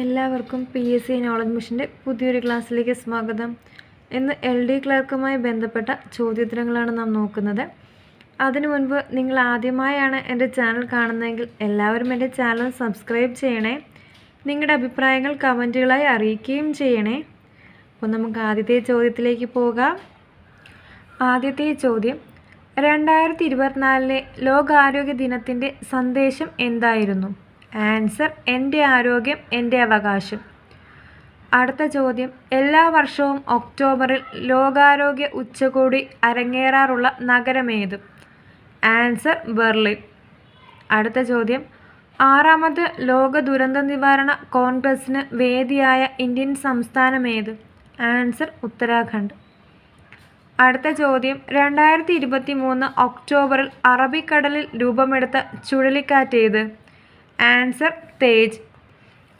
എല്ലാവർക്കും P S C knowledge മിഷന്റെ പുതിയൊരു ക്ലാസ്സിലേക്ക് സ്വാഗതം. ഇന്ന് എൽ ഡി ക്ലർക്കുമായി ബന്ധപ്പെട്ട ചോദ്യോത്തരങ്ങളാണ് നാം നോക്കുന്നത്. അതിനു മുൻപ് നിങ്ങൾ ആദ്യമായാണ് എന്റെ ചാനൽ കാണുന്നതെങ്കിൽ എല്ലാവരും എന്റെ ചാനൽ സബ്സ്ക്രൈബ് ചെയ്യണേ. നിങ്ങളുടെ അഭിപ്രായങ്ങൾ കമന്റുകളായി അറിയിക്കുകയും ചെയ്യണേ. അപ്പോൾ നമുക്ക് ആദ്യത്തെ ചോദ്യത്തിലേക്ക് പോകാം. ആദ്യത്തെ ചോദ്യം. രണ്ടായിരത്തി ഇരുപത്തിനാലിലെ ലോകാരോഗ്യ ദിനത്തിന്റെ സന്ദേശം എന്തായിരുന്നു? ആൻസർ എന്റെ ആരോഗ്യം എന്റെ അവകാശം. അടുത്ത ചോദ്യം എല്ലാ വർഷവും ഒക്ടോബറിൽ ലോകാരോഗ്യ ഉച്ചകോടി അരങ്ങേറാറുള്ള നഗരമേത്? Answer Berlin. അടുത്ത ചോദ്യം ആറാമത് ലോക ദുരന്ത നിവാരണ കോൺഗ്രസിന് വേദിയായ ഇന്ത്യൻ സംസ്ഥാനമേത്? ആൻസർ ഉത്തരാഖണ്ഡ്. അടുത്ത ചോദ്യം രണ്ടായിരത്തി ഇരുപത്തി മൂന്ന് ഒക്ടോബറിൽ അറബിക്കടലിൽ രൂപമെടുത്ത ചുഴലിക്കാറ്റേത്? ആൻസർ തേജ്.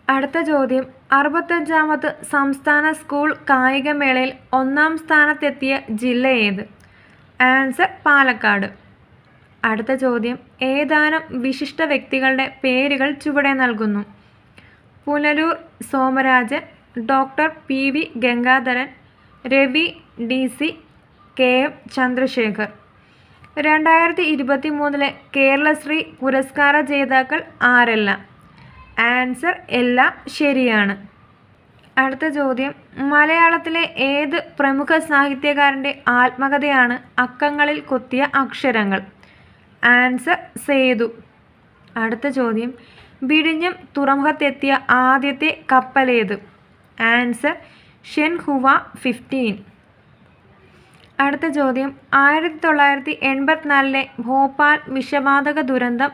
അടുത്ത ചോദ്യം. അറുപത്തഞ്ചാമത് സംസ്ഥാന സ്കൂൾ കായികമേളയിൽ ഒന്നാം സ്ഥാനത്തെത്തിയ ജില്ല ഏത്? ആൻസർ പാലക്കാട്. അടുത്ത ചോദ്യം. ഏതാനും വിശിഷ്ട വ്യക്തികളുടെ പേരുകൾ ചുവടെ നൽകുന്നു. Punalur Somarajan doctor P V Gangadharan Ravi D C K M Chandrashekhar. രണ്ടായിരത്തി ഇരുപത്തി മൂന്നിലെ കേരളശ്രീ പുരസ്കാര ജേതാക്കൾ ആരെല്ലാം? ആൻസർ എല്ലാം ശരിയാണ്. അടുത്ത ചോദ്യം. മലയാളത്തിലെ ഏത് പ്രമുഖ സാഹിത്യകാരന്റെ ആത്മകഥയാണ് അക്കങ്ങളിൽ കൊത്തിയ അക്ഷരങ്ങൾ? ആൻസർ സേതു. അടുത്ത ചോദ്യം. വിഴിഞ്ഞം തുറമുഖത്തെത്തിയ ആദ്യത്തെ കപ്പലേത്? Answer Zhenhua fifteen. അടുത്ത ചോദ്യം. ആയിരത്തി തൊള്ളായിരത്തി എൺപത്തിനാലിലെ ഭോപ്പാൽ വിഷവാതക ദുരന്തം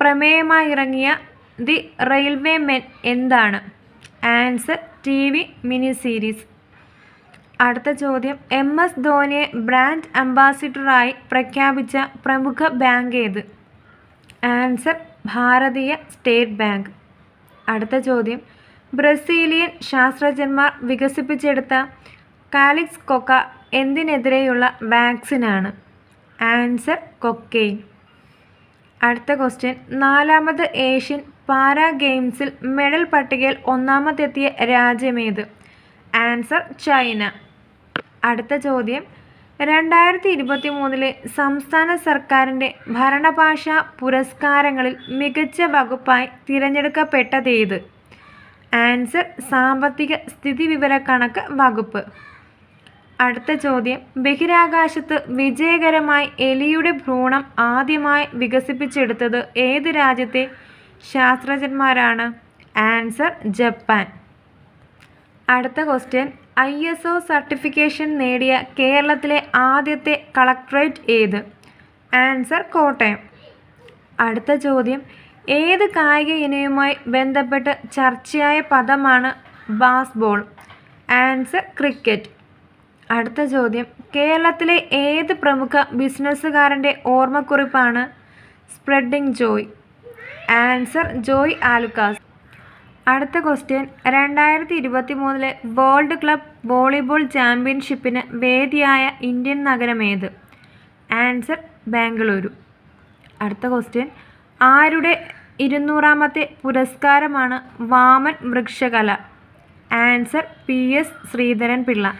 പ്രമേയമായി ഇറങ്ങിയ ദി റെയിൽവേ മെൻ എന്താണ്? Answer T V mini series അടുത്ത ചോദ്യം. എം എസ് ധോനിയെ ബ്രാൻഡ് അംബാസിഡറായി പ്രഖ്യാപിച്ച പ്രമുഖ ബാങ്ക് ഏത്? ആൻസർ ഭാരതീയ സ്റ്റേറ്റ് ബാങ്ക്. അടുത്ത ചോദ്യം. ബ്രസീലിയൻ ശാസ്ത്രജ്ഞന്മാർ വികസിപ്പിച്ചെടുത്ത കാലിക്സ് കൊക്ക എന്തിനെതിരെയുള്ള വാക്സിനാണ്? Answer cocaine. അടുത്ത ക്വസ്റ്റ്യൻ. നാലാമത് ഏഷ്യൻ പാരാ ഗെയിംസിൽ മെഡൽ പട്ടികയിൽ ഒന്നാമതെത്തിയ രാജ്യമേത്? Answer China. അടുത്ത ചോദ്യം. രണ്ടായിരത്തി ഇരുപത്തി മൂന്നിലെ സംസ്ഥാന സർക്കാരിന്റെ ഭരണഭാഷ പുരസ്കാരങ്ങളിൽ മികച്ച വകുപ്പായി തിരഞ്ഞെടുക്കപ്പെട്ടതേത്? ആൻസർ സാമ്പത്തിക സ്ഥിതിവിവരക്കണക്ക് വകുപ്പ്. അടുത്ത ചോദ്യം. ബഹിരാകാശത്ത് വിജയകരമായി എലിയുടെ ഭ്രൂണം ആദ്യമായി വികസിപ്പിച്ചെടുത്തത് ഏത് രാജ്യത്തെ ശാസ്ത്രജ്ഞന്മാരാണ്? Answer Japan. അടുത്ത question. I S O certification നേടിയ കേരളത്തിലെ ആദ്യത്തെ കളക്ടറേറ്റ് ഏത്? ആൻസർ കോട്ടയം. അടുത്ത ചോദ്യം. ഏത് കായിക ഇനവുമായി ബന്ധപ്പെട്ട് ചർച്ചയായ പദമാണ് ബാസ്ബോൾ? Answer cricket. അടുത്ത ചോദ്യം. കേരളത്തിലെ ഏത് പ്രമുഖ ബിസിനസ്സുകാരന്റെ ഓർമ്മക്കുറിപ്പാണ്? Spreading joy. Answer Joy Alukkas. അടുത്ത ക്വസ്റ്റ്യൻ. രണ്ടായിരത്തി ഇരുപത്തി മൂന്നിലെ വേൾഡ് ക്ലബ് വോളിബോൾ ചാമ്പ്യൻഷിപ്പിന് വേദിയായ ഇന്ത്യൻ നഗരം നഗരമേത് ആൻസർ ബാംഗ്ലൂരു. അടുത്ത ക്വസ്റ്റ്യൻ. ആരുടെ ഇരുന്നൂറാമത്തെ പുരസ്കാരമാണ് Vaman Vrikshakala? Answer P S Sreedharan Pillai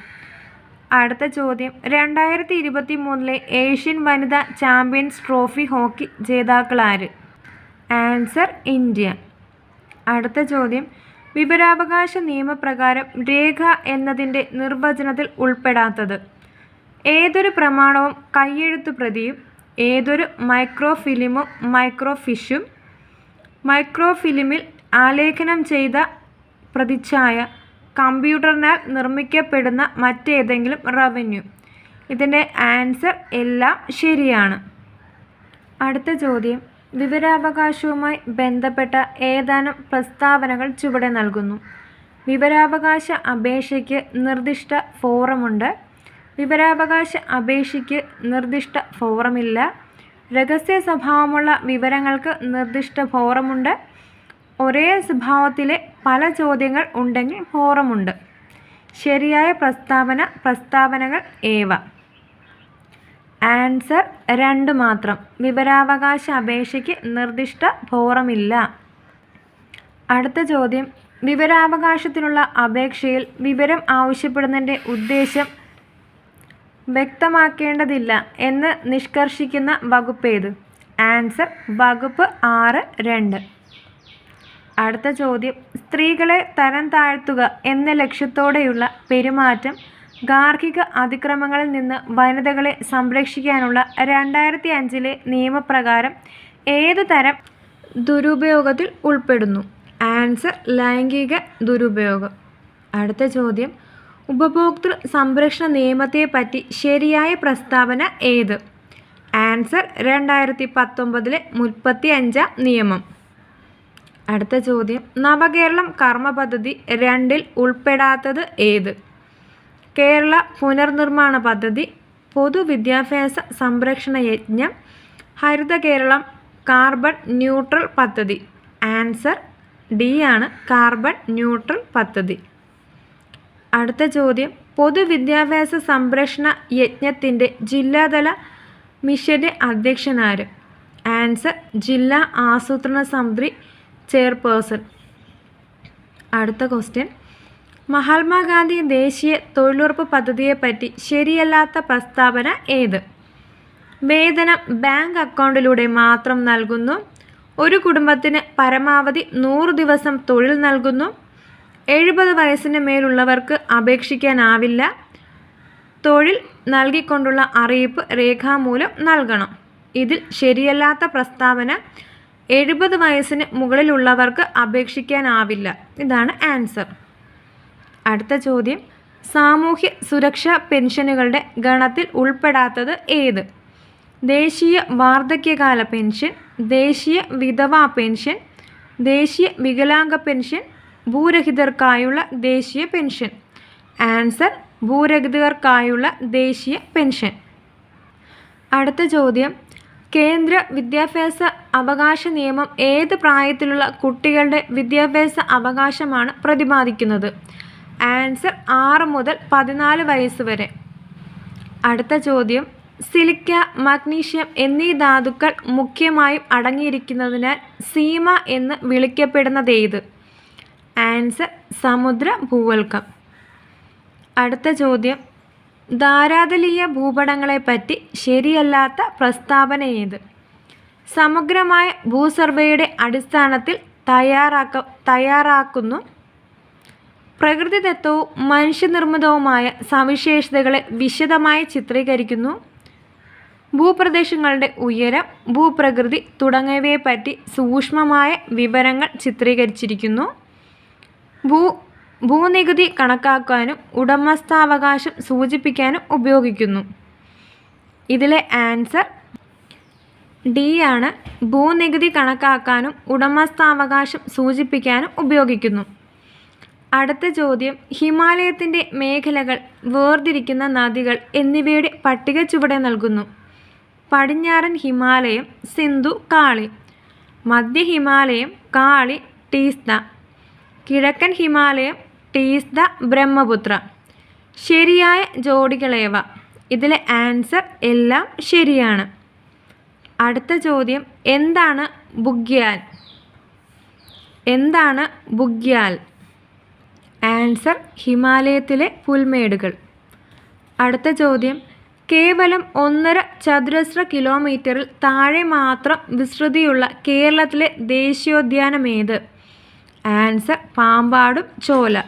അടുത്ത ചോദ്യം. രണ്ടായിരത്തി ഇരുപത്തി മൂന്നിലെ ഏഷ്യൻ വനിതാ ചാമ്പ്യൻസ് ട്രോഫി ഹോക്കി ജേതാക്കളാര് ആൻസർ ഇന്ത്യ. അടുത്ത ചോദ്യം. വിവരാവകാശ നിയമപ്രകാരം രേഖ എന്നതിന്റെ നിർവചനത്തിൽ ഉൾപ്പെടാത്തത് ഏതൊരു പ്രമാണവും കയ്യെഴുത്തു പ്രതിയും ഏതൊരു മൈക്രോഫിലിമും മൈക്രോഫിഷും മൈക്രോഫിലിമിൽ ആലേഖനം ചെയ്ത പ്രതിച്ഛായ കമ്പ്യൂട്ടറിനാൽ നിർമ്മിക്കപ്പെടുന്ന മറ്റേതെങ്കിലും റവന്യൂ. ഇതിന്റെ ആൻസർ എല്ലാം ശരിയാണ്. അടുത്ത ചോദ്യം. വിവരാവകാശവുമായി ബന്ധപ്പെട്ട ഏതാനും പ്രസ്താവനകൾ ചുവടെ നൽകുന്നു. വിവരാവകാശ അപേക്ഷയ്ക്ക് നിർദ്ദിഷ്ട ഫോറമുണ്ട്. വിവരാവകാശ അപേക്ഷയ്ക്ക് നിർദ്ദിഷ്ട ഫോറമില്ല. രഹസ്യ സ്വഭാവമുള്ള വിവരങ്ങൾക്ക് നിർദ്ദിഷ്ട ഫോറമുണ്ട്. ഒരേ സ്വഭാവത്തിലെ പല ചോദ്യങ്ങൾ ഉണ്ടെങ്കിൽ ഫോറമുണ്ട് ശരിയായ പ്രസ്താവന പ്രസ്താവനകൾ ഏവ? ആൻസർ രണ്ട് മാത്രം. വിവരാവകാശ അപേക്ഷയ്ക്ക് നിർദ്ദിഷ്ട ഫോറമില്ല അടുത്ത ചോദ്യം. വിവരാവകാശത്തിനുള്ള അപേക്ഷയിൽ വിവരം ആവശ്യപ്പെടുന്നതിന്റെ ഉദ്ദേശം വ്യക്തമാക്കേണ്ടതില്ല എന്ന് നിഷ്കർഷിക്കുന്ന വകുപ്പേത് ആൻസർ വകുപ്പ് ആറ് രണ്ട്. അടുത്ത ചോദ്യം. സ്ത്രീകളെ തരം താഴ്ത്തുക എന്ന ലക്ഷ്യത്തോടെയുള്ള പെരുമാറ്റം ഗാർഹിക അതിക്രമങ്ങളിൽ നിന്ന് വനിതകളെ സംരക്ഷിക്കാനുള്ള രണ്ടായിരത്തി അഞ്ചിലെ നിയമപ്രകാരം ഏതു തരം ദുരുപയോഗത്തിൽ ഉൾപ്പെടുന്നു? ആൻസർ ലൈംഗിക ദുരുപയോഗം. അടുത്ത ചോദ്യം. ഉപഭോക്തൃ സംരക്ഷണ നിയമത്തെപ്പറ്റി ശരിയായ പ്രസ്താവന ഏത്? ആൻസർ രണ്ടായിരത്തി പത്തൊമ്പതിലെ മുപ്പത്തി അഞ്ചാം നിയമം. അടുത്ത ചോദ്യം. നവകേരളം കർമ്മ പദ്ധതി രണ്ടിൽ ഉൾപ്പെടാത്തത് ഏത്? കേരള പുനർനിർമ്മാണ പദ്ധതി പൊതുവിദ്യാഭ്യാസ സംരക്ഷണ യജ്ഞം ഹരിത കേരളം കാർബൺ ന്യൂട്രൽ പദ്ധതി. ആൻസർ ഡി ആണ് കാർബൺ ന്യൂട്രൽ പദ്ധതി. അടുത്ത ചോദ്യം. പൊതുവിദ്യാഭ്യാസ സംരക്ഷണ യജ്ഞത്തിന്റെ ജില്ലാതല മിഷന്റെ അധ്യക്ഷനാര് ആൻസർ ജില്ലാ ആസൂത്രണ സമിതി ചെയർപേഴ്സൺ. അടുത്ത ക്വസ്റ്റ്യൻ. മഹാത്മാഗാന്ധി ദേശീയ തൊഴിലുറപ്പ് പദ്ധതിയെപ്പറ്റി ശരിയല്ലാത്ത പ്രസ്താവന ഏത്? വേതനം ബാങ്ക് അക്കൗണ്ടിലൂടെ മാത്രം നൽകുന്നു. ഒരു കുടുംബത്തിന് പരമാവധി നൂറ് ദിവസം തൊഴിൽ നൽകുന്നു. എഴുപത് വയസ്സിന് മേലുള്ളവർക്ക് അപേക്ഷിക്കാനാവില്ല. തൊഴിൽ നൽകിക്കൊണ്ടുള്ള അറിയിപ്പ് രേഖാമൂലം നൽകണം. ഇതിൽ ശരിയല്ലാത്ത പ്രസ്താവന എഴുപത് വയസ്സിന് മുകളിലുള്ളവർക്ക് അപേക്ഷിക്കാനാവില്ല. ഇതാണ് ആൻസർ. അടുത്ത ചോദ്യം. സാമൂഹ്യ സുരക്ഷാ പെൻഷനുകളുടെ ഗണത്തിൽ ഉൾപ്പെടാത്തത് ഏത്? ദേശീയ വാർദ്ധക്യകാല പെൻഷൻ ദേശീയ വിധവാ പെൻഷൻ ദേശീയ വികലാംഗ പെൻഷൻ ഭൂരഹിതർക്കായുള്ള ദേശീയ പെൻഷൻ. ആൻസർ ഭൂരഹിതർക്കായുള്ള ദേശീയ പെൻഷൻ. അടുത്ത ചോദ്യം. കേന്ദ്ര വിദ്യാഭ്യാസ അവകാശ നിയമം ഏത് പ്രായത്തിലുള്ള കുട്ടികളുടെ വിദ്യാഭ്യാസ അവകാശമാണ് പ്രതിപാദിക്കുന്നത്? ആൻസർ ആറ് മുതൽ പതിനാല് വയസ്സ് വരെ. അടുത്ത ചോദ്യം. സിലിക്ക മഗ്നീഷ്യം എന്നീ ധാതുക്കൾ മുഖ്യമായും അടങ്ങിയിരിക്കുന്നതിനാൽ സീമ എന്ന് വിളിക്കപ്പെടുന്നതേത് ആൻസർ സമുദ്ര ഭൂവൽക്കം. അടുത്ത ചോദ്യം. ധാരാതലീയ ഭൂപടങ്ങളെപ്പറ്റി ശരിയല്ലാത്ത പ്രസ്താവന ഏത് സമഗ്രമായ ഭൂസർവേയുടെ അടിസ്ഥാനത്തിൽ തയ്യാറാക്ക തയ്യാറാക്കുന്നു. പ്രകൃതിദത്തവും മനുഷ്യനിർമ്മിതവുമായ സവിശേഷതകളെ വിശദമായി ചിത്രീകരിക്കുന്നു. ഭൂപ്രദേശങ്ങളുടെ ഉയരം ഭൂപ്രകൃതി തുടങ്ങിയവയെപ്പറ്റി സൂക്ഷ്മമായ വിവരങ്ങൾ ചിത്രീകരിച്ചിരിക്കുന്നു. ഭൂ ഭൂനികുതി കണക്കാക്കാനും ഉടമസ്ഥാവകാശം സൂചിപ്പിക്കാനും ഉപയോഗിക്കുന്നു. ഇതിലെ ആൻസർ ഡി ആണ്. ഭൂനികുതി കണക്കാക്കാനും ഉടമസ്ഥാവകാശം സൂചിപ്പിക്കാനും ഉപയോഗിക്കുന്നു. അടുത്ത ചോദ്യം ഹിമാലയത്തിന്റെ മേഖലകൾ വേർതിരിക്കുന്ന നദികൾ എന്നിവയുടെ പട്ടിക ചുവടെ നൽകുന്നു. പടിഞ്ഞാറൻ ഹിമാലയം സിന്ധു കാളി. മധ്യ ഹിമാലയം കാളി ടീസ്ത കിഴക്കൻ ഹിമാലയം ടീസ്ത ബ്രഹ്മപുത്ര. ശരിയായ ജോഡികളേവ. ഇതിലെ ആൻസർ എല്ലാം ശരിയാണ്. അടുത്ത ചോദ്യം എന്താണ് ബുഗ്യാൽ? എന്താണ് ബുഗ്യാൽ? ആൻസർ ഹിമാലയത്തിലെ പുൽമേടുകൾ. അടുത്ത ചോദ്യം കേവലം ഒന്നര ചതുരശ്ര കിലോമീറ്ററിൽ താഴെ മാത്രം വിസ്തൃതിയുള്ള കേരളത്തിലെ ദേശീയോദ്യാനം ഏത്? ആൻസർ പാമ്പാടും ചോല.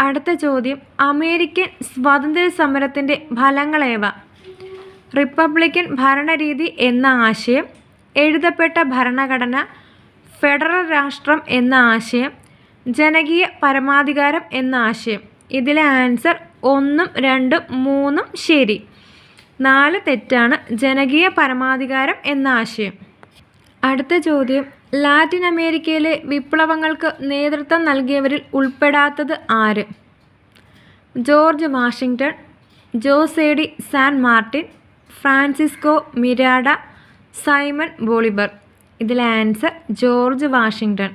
അടുത്ത ചോദ്യം. അമേരിക്കൻ സ്വാതന്ത്ര്യ സമരത്തിന്റെ ഫലങ്ങളേവ റിപ്പബ്ലിക്കൻ ഭരണരീതി എന്ന ആശയം എഴുതപ്പെട്ട ഭരണഘടന ഫെഡറൽ രാഷ്ട്രം എന്ന ആശയം ജനകീയ പരമാധികാരം എന്ന ആശയം. ഇതിലെ ആൻസർ ഒന്നും രണ്ടും മൂന്നും ശരി. നാല് തെറ്റാണ് ജനകീയ പരമാധികാരം എന്ന ആശയം. അടുത്ത ചോദ്യം. ലാറ്റിൻ അമേരിക്കയിലെ വിപ്ലവങ്ങൾക്ക് നേതൃത്വം നൽകിയവരിൽ ഉൾപ്പെടാത്തത് ആര്? George Washington Jose de San Martin Francisco Miranda Simon Bolivar ഇതിലെ ആൻസർ ജോർജ് വാഷിങ്ടൺ.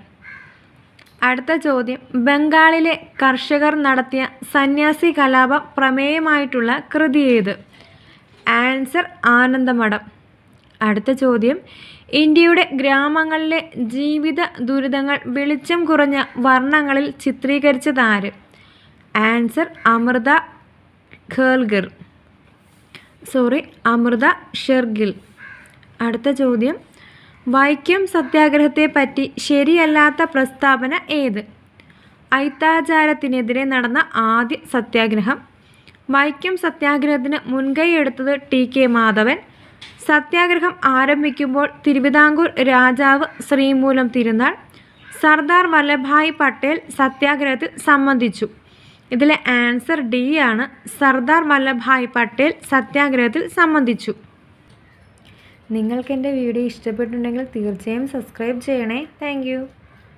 അടുത്ത ചോദ്യം. ബംഗാളിലെ കർഷകർ നടത്തിയ സന്യാസി കലാപ പ്രമേയമായിട്ടുള്ള കൃതി ഏത്? ആൻസർ ആനന്ദമഠം. അടുത്ത ചോദ്യം. ഇന്ത്യയുടെ ഗ്രാമങ്ങളിലെ ജീവിത ദുരിതങ്ങൾ വെളിച്ചം കുറഞ്ഞ വർണങ്ങളിൽ ചിത്രീകരിച്ചതാര് ആൻസർ അമൃത ഖേൽഗർ സോറി അമൃത ഷെർഗിൽ. അടുത്ത ചോദ്യം. വൈക്കം സത്യാഗ്രഹത്തെ പറ്റി ശരിയല്ലാത്ത പ്രസ്താവന ഏത്? ഐത്താചാരത്തിനെതിരെ നടന്ന ആദ്യ സത്യാഗ്രഹം. വൈക്കം സത്യാഗ്രഹത്തിന് മുൻകൈ എടുത്തത് ടി കെ മാധവൻ. സത്യാഗ്രഹം ആരംഭിക്കുമ്പോൾ തിരുവിതാംകൂർ രാജാവ് ശ്രീമൂലം തിരുനാൾ സർദാർ വല്ലഭായ് പട്ടേൽ സത്യാഗ്രഹത്തിൽ സംബന്ധിച്ചു. ഇതിലെ ആൻസർ ഡി ആണ്. സർദാർ വല്ലഭായ് പട്ടേൽ സത്യാഗ്രഹത്തിൽ സംബന്ധിച്ചു. നിങ്ങൾക്ക് എന്റെ വീഡിയോ ഇഷ്ടപ്പെട്ടിട്ടുണ്ടെങ്കിൽ തീർച്ചയായും സബ്സ്ക്രൈബ് ചെയ്യണേ. താങ്ക്